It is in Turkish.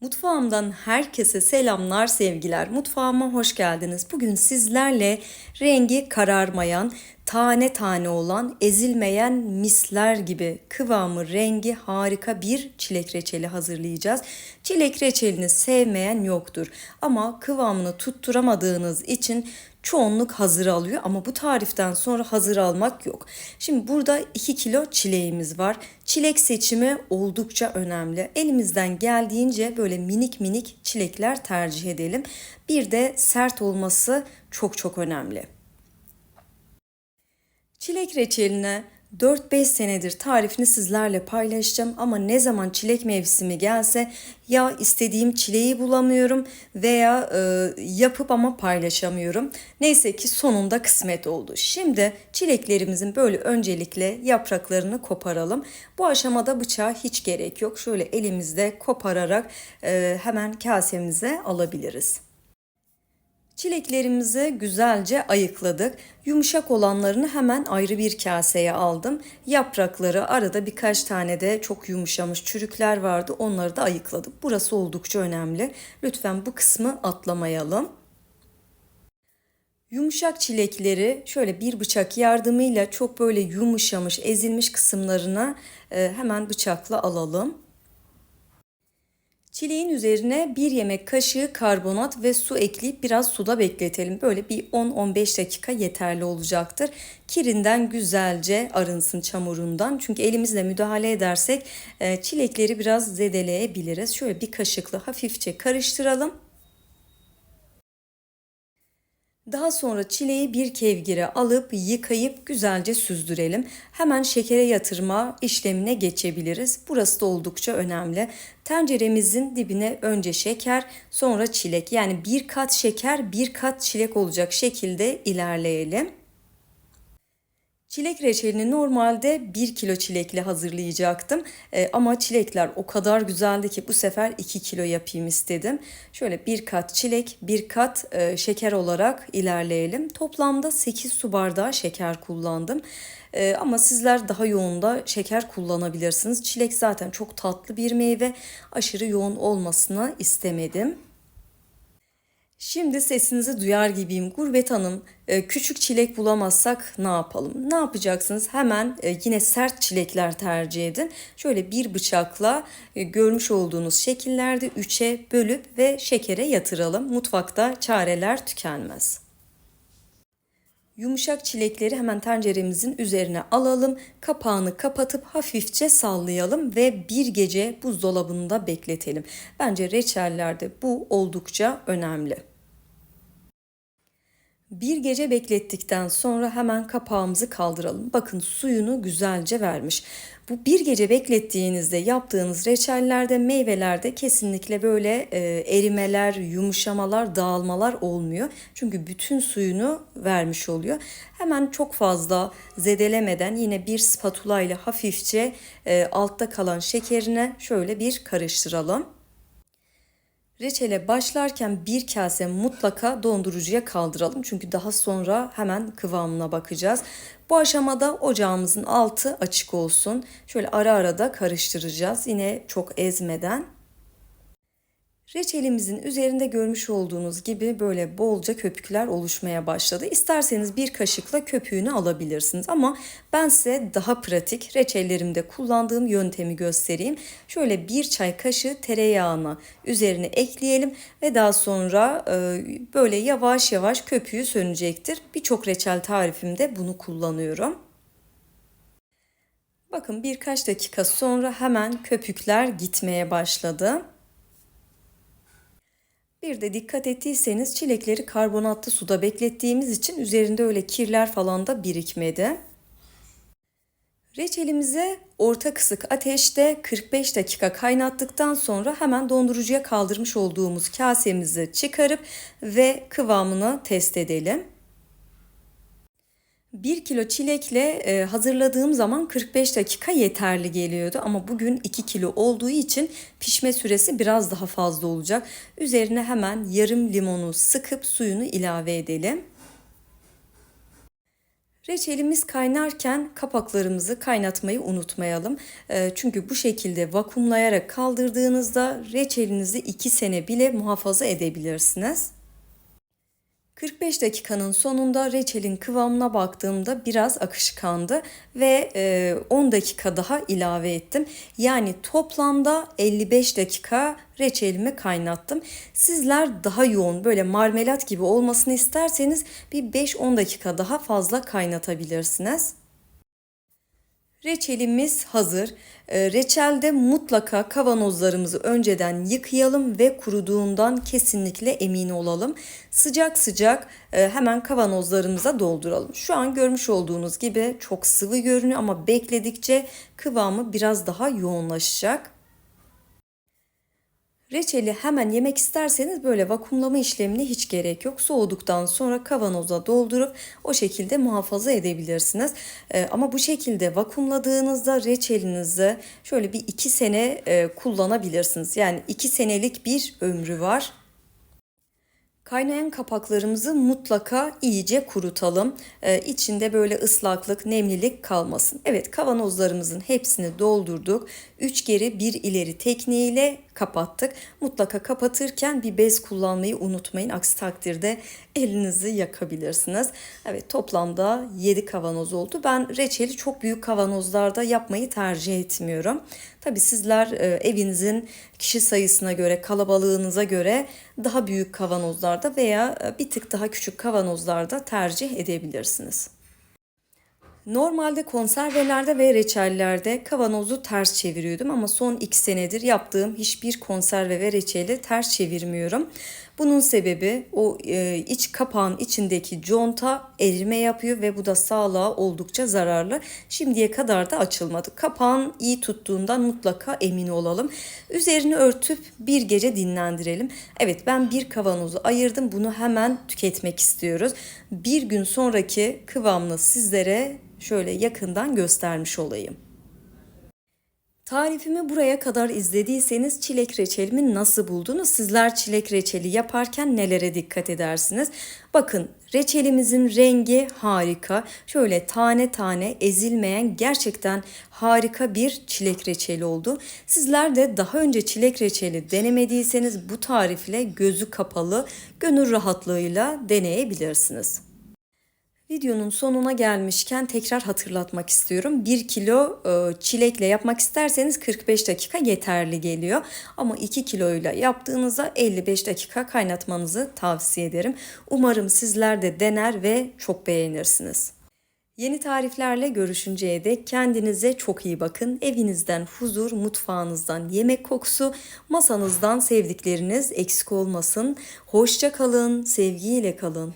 Mutfağımdan herkese selamlar, sevgiler. Mutfağıma hoş geldiniz. Bugün sizlerle rengi kararmayan, tane tane olan, ezilmeyen misler gibi kıvamı, rengi harika bir çilek reçeli hazırlayacağız. Çilek reçelini sevmeyen yoktur. Ama kıvamını tutturamadığınız için çoğunluk hazır alıyor ama bu tariften sonra hazır almak yok. Şimdi burada 2 kilo çileğimiz var. Çilek seçimi oldukça önemli. Elimizden geldiğince böyle minik minik çilekler tercih edelim. Bir de sert olması çok çok önemli. Çilek reçeline 4-5 senedir tarifini sizlerle paylaşacağım ama ne zaman çilek mevsimi gelse ya istediğim çileği bulamıyorum veya e, yapıp ama paylaşamıyorum. Neyse ki sonunda kısmet oldu. Şimdi çileklerimizin böyle öncelikle yapraklarını koparalım. Bu aşamada bıçağa hiç gerek yok. Şöyle elimizde kopararak e, hemen kasemize alabiliriz. Çileklerimizi güzelce ayıkladık. Yumuşak olanlarını hemen ayrı bir kaseye aldım. Yaprakları arada birkaç tane de çok yumuşamış çürükler vardı. Onları da ayıkladım. Burası oldukça önemli. Lütfen bu kısmı atlamayalım. Yumuşak çilekleri şöyle bir bıçak yardımıyla çok böyle yumuşamış, ezilmiş kısımlarına hemen bıçakla alalım. Çileğin üzerine bir yemek kaşığı karbonat ve su ekleyip biraz suda bekletelim. Böyle bir 10-15 dakika yeterli olacaktır. Kirinden güzelce arınsın çamurundan. Çünkü elimizle müdahale edersek e, çilekleri biraz zedeleyebiliriz. Şöyle bir kaşıkla hafifçe karıştıralım. Daha sonra çileği bir kevgire alıp yıkayıp güzelce süzdürelim. Hemen şekere yatırma işlemine geçebiliriz. Burası da oldukça önemli. Tenceremizin dibine önce şeker, sonra çilek. Yani bir kat şeker, bir kat çilek olacak şekilde ilerleyelim. Çilek reçelini normalde 1 kilo çilekle hazırlayacaktım. E, ama çilekler o kadar güzeldi ki bu sefer 2 kilo yapayım istedim. Şöyle bir kat çilek, bir kat e, şeker olarak ilerleyelim. Toplamda 8 su bardağı şeker kullandım. E, ama sizler daha yoğun da şeker kullanabilirsiniz. Çilek zaten çok tatlı bir meyve. Aşırı yoğun olmasını istemedim. Şimdi sesinizi duyar gibiyim. Gurbet Hanım e, küçük çilek bulamazsak ne yapalım? Ne yapacaksınız? Hemen e, yine sert çilekler tercih edin. Şöyle bir bıçakla e, görmüş olduğunuz şekillerde üçe bölüp ve şekere yatıralım. Mutfakta çareler tükenmez. Yumuşak çilekleri hemen tenceremizin üzerine alalım. Kapağını kapatıp hafifçe sallayalım ve bir gece buzdolabında bekletelim. Bence reçellerde bu oldukça önemli. Bir gece beklettikten sonra hemen kapağımızı kaldıralım. Bakın suyunu güzelce vermiş. Bu bir gece beklettiğinizde yaptığınız reçellerde, meyvelerde kesinlikle böyle e, erimeler, yumuşamalar, dağılmalar olmuyor. Çünkü bütün suyunu vermiş oluyor. Hemen çok fazla zedelemeden yine bir spatula ile hafifçe e, altta kalan şekerine şöyle bir karıştıralım. Reçele başlarken bir kase mutlaka dondurucuya kaldıralım. Çünkü daha sonra hemen kıvamına bakacağız. Bu aşamada ocağımızın altı açık olsun. Şöyle ara ara da karıştıracağız. Yine çok ezmeden. Reçelimizin üzerinde görmüş olduğunuz gibi böyle bolca köpükler oluşmaya başladı. İsterseniz bir kaşıkla köpüğünü alabilirsiniz ama ben size daha pratik reçellerimde kullandığım yöntemi göstereyim. Şöyle bir çay kaşığı tereyağını üzerine ekleyelim ve daha sonra e, böyle yavaş yavaş köpüğü sönecektir. Birçok reçel tarifimde bunu kullanıyorum. Bakın birkaç dakika sonra hemen köpükler gitmeye başladı. Bir de dikkat ettiyseniz çilekleri karbonatlı suda beklettiğimiz için üzerinde öyle kirler falan da birikmedi. Reçelimize orta kısık ateşte 45 dakika kaynattıktan sonra hemen dondurucuya kaldırmış olduğumuz kasemizi çıkarıp ve kıvamını test edelim. 1 kilo çilekle e, hazırladığım zaman 45 dakika yeterli geliyordu ama bugün 2 kilo olduğu için pişme süresi biraz daha fazla olacak. Üzerine hemen yarım limonu sıkıp suyunu ilave edelim. Reçelimiz kaynarken kapaklarımızı kaynatmayı unutmayalım. Ee, Çünkü bu şekilde vakumlayarak kaldırdığınızda reçelinizi 2 sene bile muhafaza edebilirsiniz. 45 dakikanın sonunda reçelin kıvamına baktığımda biraz akışkandı ve e, 10 dakika daha ilave ettim. Yani toplamda 55 dakika reçelimi kaynattım. Sizler daha yoğun böyle marmelat gibi olmasını isterseniz bir 5-10 dakika daha fazla kaynatabilirsiniz. Reçelimiz hazır. Ee, Reçelde mutlaka kavanozlarımızı önceden yıkayalım ve kuruduğundan kesinlikle emin olalım. Sıcak sıcak e, hemen kavanozlarımıza dolduralım. Şu an görmüş olduğunuz gibi çok sıvı görünüyor ama bekledikçe kıvamı biraz daha yoğunlaşacak. Reçeli hemen yemek isterseniz böyle vakumlama işlemine hiç gerek yok. Soğuduktan sonra kavanoza doldurup o şekilde muhafaza edebilirsiniz. Ee, ama bu şekilde vakumladığınızda reçelinizi şöyle bir iki sene e, kullanabilirsiniz. Yani iki senelik bir ömrü var. Kaynayan kapaklarımızı mutlaka iyice kurutalım. Ee, içinde böyle ıslaklık, nemlilik kalmasın. Evet kavanozlarımızın hepsini doldurduk. Üç geri bir ileri tekniğiyle kapattık. Mutlaka kapatırken bir bez kullanmayı unutmayın. Aksi takdirde elinizi yakabilirsiniz. Evet toplamda 7 kavanoz oldu. Ben reçeli çok büyük kavanozlarda yapmayı tercih etmiyorum. Tabi sizler e, evinizin kişi sayısına göre, kalabalığınıza göre daha büyük kavanozlarda veya e, bir tık daha küçük kavanozlarda tercih edebilirsiniz. Normalde konservelerde ve reçellerde kavanozu ters çeviriyordum ama son iki senedir yaptığım hiçbir konserve ve reçeli ters çevirmiyorum. Bunun sebebi o e, iç kapağın içindeki conta erime yapıyor ve bu da sağlığa oldukça zararlı. Şimdiye kadar da açılmadı. Kapağın iyi tuttuğundan mutlaka emin olalım. Üzerini örtüp bir gece dinlendirelim. Evet ben bir kavanozu ayırdım. Bunu hemen tüketmek istiyoruz. Bir gün sonraki kıvamını sizlere şöyle yakından göstermiş olayım. Tarifimi buraya kadar izlediyseniz çilek reçelimi nasıl buldunuz? Sizler çilek reçeli yaparken nelere dikkat edersiniz? Bakın reçelimizin rengi harika. Şöyle tane tane ezilmeyen gerçekten harika bir çilek reçeli oldu. Sizler de daha önce çilek reçeli denemediyseniz bu tarifle gözü kapalı, gönül rahatlığıyla deneyebilirsiniz. Videonun sonuna gelmişken tekrar hatırlatmak istiyorum. 1 kilo e, çilekle yapmak isterseniz 45 dakika yeterli geliyor. Ama 2 kiloyla yaptığınızda 55 dakika kaynatmanızı tavsiye ederim. Umarım sizler de dener ve çok beğenirsiniz. Yeni tariflerle görüşünceye dek kendinize çok iyi bakın. Evinizden huzur, mutfağınızdan yemek kokusu, masanızdan sevdikleriniz eksik olmasın. Hoşça kalın, sevgiyle kalın.